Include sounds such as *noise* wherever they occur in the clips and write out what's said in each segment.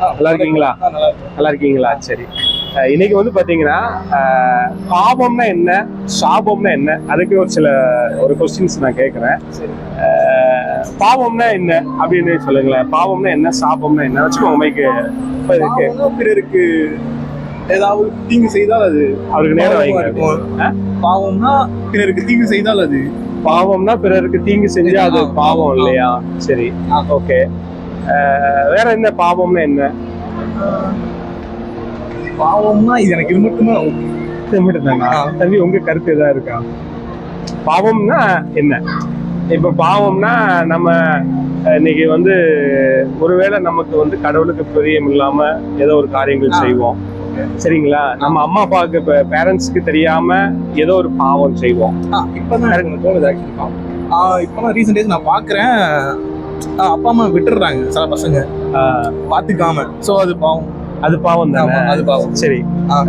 நல்லா இருக்கீங்களா நல்லா இருக்கு. நல்லா இருக்கீங்களா சரி இன்னைக்கு வந்து பாத்தீங்கன்னா அஹ் பாவம்னா என்ன? சாபம்னா என்ன? அதுக்கு ஒரு சில ஒரு கொஸ்டின்ஸ் நான் கேட்கறேன் பாவம்னா என்ன? அப்படின்னு சொல்லுங்களேன். பாவம்னா என்ன? சாபம்னா என்ன? வச்சுக்கோங்க மைக்கு பிறருக்கு ஏதாவது தீங்கு செய்தால் அது அவருக்கு நேரம்? பாவம்னா பிறருக்கு தீங்கு செய்தால் அது பாவம்னா பிறருக்கு தீங்கு செஞ்சா அது பாவம். இல்லையா? சரி. ஓகே. வேற என்ன பாவம்னா என்ன? பாவம்னா இது எனக்கு இது மட்டும்தான். இது மட்டும்தானா? தம்பி உங்க கருத்து ஏதா இருக்கா? பாவம்னா என்ன? இப்ப பாவம்னா நம்ம இன்னைக்கு வந்து ஒருவேளை நமக்கு வந்து கடவுளுக்கு பிரியம் இல்லாம ஏதோ ஒரு காரியங்கள். செய்வோம். சரிங்களா? நம்ம அம்மா அப்பாவுக்கு இப்ப பேரண்ட்ஸ்க்கு தெரியாம ஏதோ ஒரு பாவம் செய்வோம். இப்பதான் தோணுது ஆக்சுவலி இப்பதான் ரீசெண்ட் டேஸ் நான் பாக்குறேன். அப்பா அம்மா விட்டுடுறாங்க. சில பசங்க பாத்துக்காம. சோ அது பாவம். அது பாவம் தானே? அது பாவம். சரி.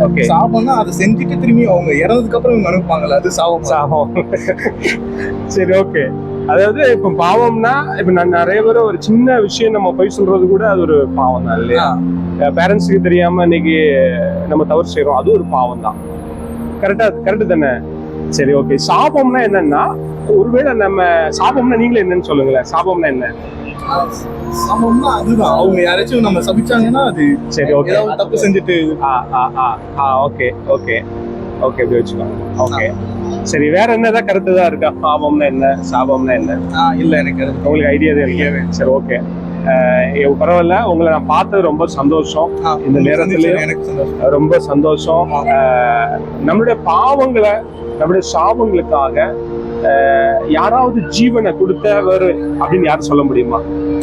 ஓகே. சாபம்னா அதை செஞ்சுட்டு திரும்பி அவங்க இறந்ததுக்கு அப்புறம் இவங்க அனுப்புவாங்கல்ல அது சாபம். சாபம். சரி ஓகே. அதாவது இப்ப பாவம்னா இப்ப நான் நிறைய பேர் ஒரு சின்ன விஷயம் நம்ம போய் சொல்றது கூட அது ஒரு பாவம் தான் இல்லையா? பேரண்ட்ஸுக்கு தெரியாம இன்னைக்கு நம்ம தவறு செய்றோம் அது ஒரு பாவம் தான். கரெக்டா கரெக்ட் தானே? சரி ஓகே சாபம்னா என்னன்னா ஒருவேளை நம்ம சாபம்னா நீங்களே என்னன்னு சொல்லுங்களேன். சாபம்னா என்ன? சாபம்னா அதுதான். அவங்க யாராச்சும் நம்ம சபிச்சாங்கன்னா அது சரி ஓகே தப்பு செஞ்சுட்டு ஆ ஆ ஆ ஆ ஓகே ஓகே ஓகே இப்படி வச்சுக்கோங்க. ஓகே சரி வேற என்னதான் கருத்து தான் இருக்கா? பாவம்னா என்ன? சாபம்னா என்ன? இல்ல எனக்கு உங்களுக்கு ஐடியா இருக்கு சரி ஓகே பரவாயில்ல. உங்களை நான் பார்த்தது ரொம்ப சந்தோஷம். இந்த நேரத்திலே ரொம்ப சந்தோஷம். நம்மளுடைய பாவங்களை நம்மளுடைய சாபங்களுக்காக யாராவது ஜீவனை கொடுத்தவர் அப்படின்னு யாரும் சொல்ல முடியுமா?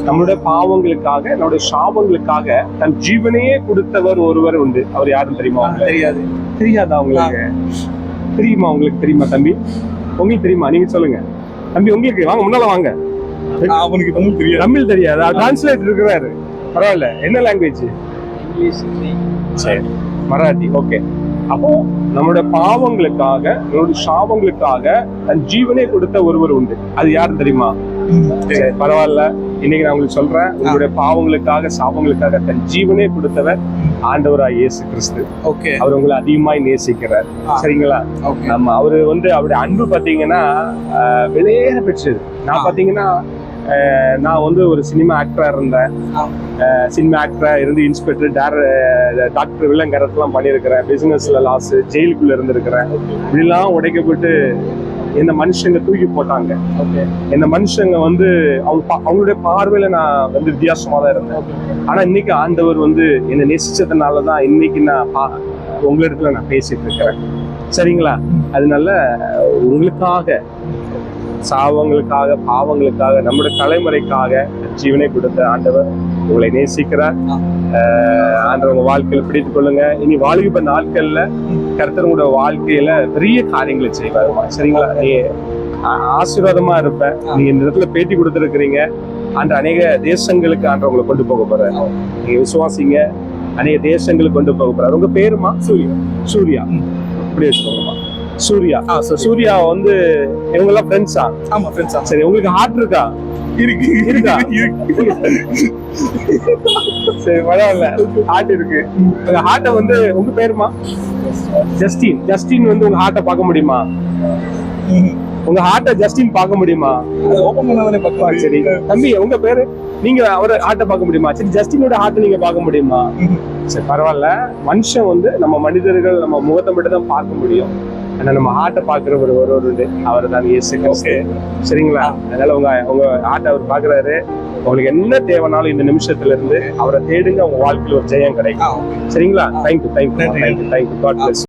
நம்மளுடைய பாவங்களுக்காக நம்மளுடைய சாபங்களுக்காக தன் ஜீவனையே கொடுத்தவர் ஒருவர் உண்டு. அவர் யாரும் தெரியுமா தெரியாது. தெரியாதா உங்களுக்கு? தெரியுமா உங்களுக்கு? தெரியுமா தம்பி? உங்களுக்கு தெரியுமா? நீங்க சொல்லுங்க. தம்பி உங்களுக்கு வாங்க முன்னால வாங்க. அவனுக்கு தமிழ் தெரியாது. தமிழ் தெரியாது. டிரான்ஸ்லேட் இருக்கிறாரு. பரவாயில்ல. என்ன லாங்குவேஜ் இங்கிலீஷ் சரி. மராத்தி. ஓகே அப்போ நம்மளுடைய பாவங்களுக்காக நம்மளுடைய சாபங்களுக்காக தன் ஜீவனே கொடுத்த ஒருவர் உண்டு. அது யாரு தெரியுமா? சரி, பரவாயில்ல. இன்னைக்கு நான் உங்களுக்கு சொல்றேன். உங்களுடைய பாவங்களுக்காக சாபங்களுக்காக தன் ஜீவனே கொடுத்தவர் ஆண்டவராய் இயேசு கிறிஸ்து. ஓகே அவர் உங்களை அதிகமாய் நேசிக்கிறார். சரிங்களா? ஓகே நம்ம அவரு வந்து அவருடைய அன்பு பாத்தீங்கன்னா ஆஹ், வெளியேற பெற்றது. நான். பாத்தீங்கன்னா நான் வந்து ஒரு சினிமா ஆக்டரா இருந்தேன். சினிமா ஆக்டரா இருந்து இன்ஸ்பெக்டர் டாக்டர் வில்லங்கரத்துலாம் பண்ணியிருக்கிறேன். பிசினஸ்ல லாஸ் ஜெயிலுக்குள்ள இருந்திருக்கிறேன். இப்படிலாம் உடைக்கப்பட்டு என்ன மனுஷங்க தூக்கி போட்டாங்க. ஓகே என்ன மனுஷங்க வந்து அவங்க அவங்களுடைய பார்வையில நான் வந்து வித்தியாசமா தான் இருந்தேன். ஆனா இன்னைக்கு ஆண்டவர் வந்து என்னை நேசிச்சதுனால தான் இன்னைக்கு நான் உங்களிடத்துல நான் பேசிட்டு இருக்கிறேன். சரிங்களா? அதனால உங்களுக்காக சாவங்களுக்காக பாவங்களுக்காக நம்முடைய தலைமுறைக்காக ஜீவனை கொடுத்த ஆண்டவர் உங்களை நேசிக்கிறார். ஆண்டவர் உங்க வாழ்க்கையில பிடித்துக் கொள்ளுங்க. இனி வாலிப நாட்கள்ல உங்களோட வாழ்க்கையில பெரிய காரியங்களை செய்வார். சரிங்களா? நீ ஆசீர்வாதமா இருப்ப. நீங்க இந்த இடத்துல பேட்டி கொடுத்துருக்கிறீங்க. அந்த அநேக தேசங்களுக்கு ஆண்டு உங்களை கொண்டு போக போற நீங்க விசுவாசிங்க. அநேக தேசங்களுக்கு கொண்டு போக போறாரு. உங்க பேருமா சூர்யா. சூர்யா. இப்படி வச்சுக்கோங்கம்மா. சூர்யா. சூர்யா. வந்து இவங்க எல்லாம் ஃப்ரெண்ட்ஸா ஆமா ஃப்ரெண்ட்ஸா சரி உங்களுக்கு ஹார்ட் இருக்கா? இருக்கு. இருக்கா? *laughs* சரி பரவாயில்ல. ஹார்ட் இருக்கு. உங்க ஹார்ட்டை வந்து உங்க பேருமா? ஜஸ்டின் ஜஸ்டின் வந்து உங்க ஹார்ட்டை பார்க்க முடியுமா? உங்க ஹார்ட்டை ஜஸ்டின் பார்க்க முடியுமா? ஓபன் பண்ணாதானே ஆ, பக்கம் சரி. தம்பி உங்க பேரு? நீங்க அவரை ஹார்ட்டை பார்க்க முடியுமா? சரி ஜஸ்டினோட ஹார்ட்டை நீங்க பார்க்க முடியுமா? சரி பரவாயில்ல. மனுஷன் வந்து நம்ம மனிதர்கள் நம்ம முகத்தை மட்டும் தான் பார்க்க முடியும். ஆனா நம்ம ஹார்ட்டை பார்க்கிறவர் ஒருவர் உண்டு. அவர் தான் இயேசு கிறிஸ்து. சரிங்களா? அதனால உங்க உங்க ஹார்ட்டை அவர் பார்க்கறாரு. உங்களுக்கு என்ன தேவைனாலும் இந்த நிமிஷத்துல இருந்து அவரை தேடுங்க உங்க வாழ்க்கையில ஒரு ஜெயம் கிடைக்கும். ஓகே சரிங்களா? Thank you thank you. Thank you thank you God bless